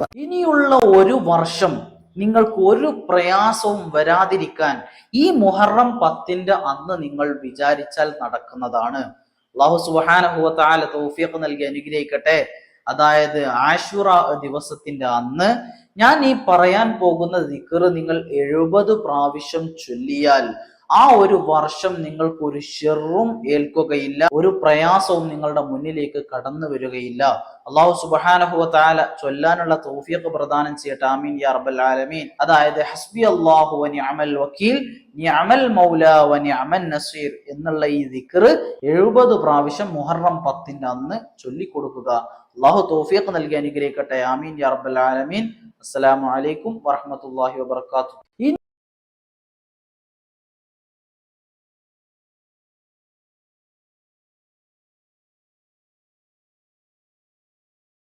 ഇനിയുള്ള ഒരു വർഷം നിങ്ങൾക്ക് ഒരു പ്രയാസവും വരാതിരിക്കാൻ ഈ മുഹറം പത്തിന്റെ അന്ന് നിങ്ങൾ വിചാരിച്ചാൽ നടക്കുന്നതാണ്. അള്ളാഹു സുബാനഹുവത്താല തൗഫീഖ് നൽകി അനുഗ്രഹിക്കട്ടെ. അതായത് ആഷുറ ദിവസത്തിന്റെ അന്ന് ഞാൻ ഈ പറയാൻ പോകുന്ന ദിക്കർ നിങ്ങൾ എഴുപത് പ്രാവശ്യം ചൊല്ലിയാൽ ആ ഒരു വർഷം നിങ്ങൾക്ക് ഒരു ഷെറും ഏൽക്കുകയില്ല ഒരു പ്രയാസവും നിങ്ങളുടെ മുന്നിലേക്ക് കടന്നു വരികയില്ല. അള്ളാഹു സുബാനഹുവ താല ചൊല്ലാനുള്ള തൗഫീഖ് പ്രദാനം ചെയ്യട്ടെ. ആമീൻ യാ റബ്ബൽ ആലമീൻ. അതായത് ഹസ്ബി അള്ളാഹു അമൽ വക്കീൽ നിഅമൽ മൗല വ നിഅമൻ നസീർ എന്നുള്ള ഈ ദിക്ർ എഴുപത് പ്രാവശ്യം മുഹറം പത്തിന്റെ അന്ന് ചൊല്ലിക്കൊടുക്കുക. അള്ളാഹു തോഫിയൊക്കെ നൽകി അനുഗ്രഹിക്കട്ടെ. ആമീൻ യാ റബ്ബൽ ആലമീൻ. അസ്സലാമു അലൈക്കും വറഹ്മത്തുള്ളാഹി വബറകാതുഹു.